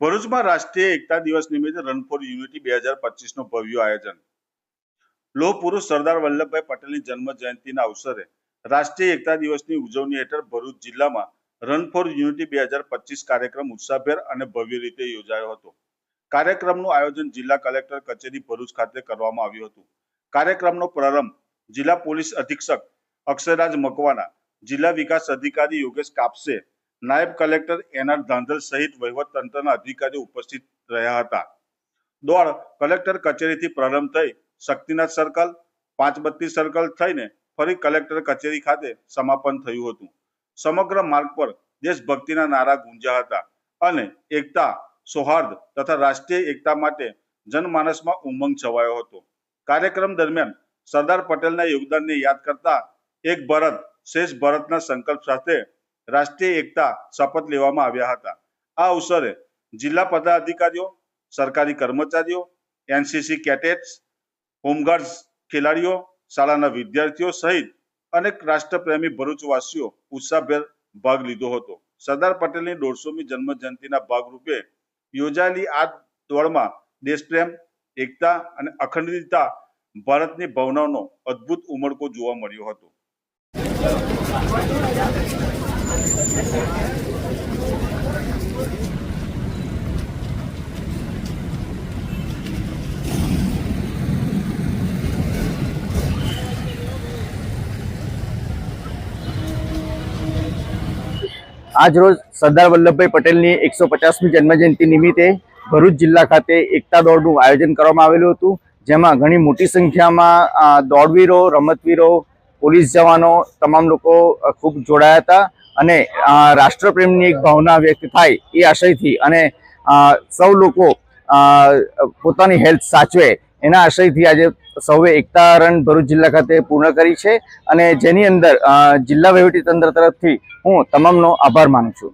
ભરૂચમાં રાષ્ટ્રીય એકતા દિવસ નિમિત્તે રન ફોર યુનિટી બે હજાર પચીસનું ભવ્ય આયોજન. લોહ પુરુષ સરદાર વલ્લભભાઈ પટેલની જન્મ જયંતિના અવસરે રાષ્ટ્રીય એકતા દિવસની ઉજવણી હેઠળ ભરૂચ જિલ્લામાં રન ફોર યુનિટી બે હજાર પચીસ કાર્યક્રમ ઉત્સાહભેર અને ભવ્ય રીતે યોજાયો હતો. કાર્યક્રમનું આયોજન જિલ્લા કલેક્ટર કચેરી ભરૂચ ખાતે કરવામાં આવ્યું હતું. કાર્યક્રમનો પ્રારંભ જિલ્લા પોલીસ અધિક્ષક અક્ષયરાજ મકવાના જિલ્લા વિકાસ અધિકારી યોગેશ કાપસે નાયબ કલેક્ટર એન આર ધાંધલ સહિત વહીવટતંત્રના અધિકારીઓ ઉપસ્થિત રહ્યા હતા. દોડ કલેક્ટર કચેરીથી પ્રારંભ થઈ શક્તિનાથ સર્કલ, પાંચબત્તી સર્કલ થઈને ફરી કલેક્ટર કચેરી ખાતે સમાપન થયું હતું. સમગ્ર માર્ગ પર દેશભક્તિના નારા ગુંજ્યા હતા અને એકતા, સૌહાર્દ તથા રાષ્ટ્રીય એકતા માટે જનમાનસમાં ઉમંગ છવાયો હતો. કાર્યક્રમ દરમિયાન સરદાર પટેલના યોગદાનને યાદ કરતા એક ભારત, શ્રેષ્ઠ ભારતના સંકલ્પ સાથે રાષ્ટ્રીય એકતા શપથ લેવામાં આવ્યા હતા. આ અવસરે જિલ્લા પદાધિકારીઓ, સરકારી કર્મચારીઓ, એનસીસી કેટેટ્સ હોમગાર્ડ્સ ખેલાડીઓ, શાળાના વિદ્યાર્થીઓ સહિત અનેક રાષ્ટ્રપ્રેમી ભરૂચવાસીઓ ઉત્સાહભેર ભાગ લીધો હતો. સરદાર પટેલની દોઢસોમી જન્મ જયંતિના ભાગરૂપે યોજાયેલી આ દોડમાં દેશપ્રેમ, એકતા અને અખંડિતતા ભારતની ભાવનાનો અદ્ભુત ઉમળકો જોવા મળ્યો હતો. આજ રોજ સરદાર વલ્લભભાઈ પટેલની એકસો પચાસમી જન્મજયંતિ નિમિત્તે ભરૂચ જિલ્લા ખાતે એકતા દોડનું આયોજન કરવામાં આવેલું હતું, જેમાં ઘણી મોટી સંખ્યામાં દોડવીરો, રમતવીરો, પોલીસ જવાનો, તમામ લોકો ખૂબ જોડાયા હતા. અને રાષ્ટ્રપ્રેમની એક ભાવના વ્યક્ત થાય એ આશયથી અને સૌ લોકો પોતાની હેલ્થ સાચવે એના આશયથી આજે સૌએ એકતા રન ભરૂચ જિલ્લા ખાતે પૂર્ણ કરી છે અને જેની અંદર જિલ્લા વહીવટી તંત્ર તરફથી હું તમામનો આભાર માનું છું.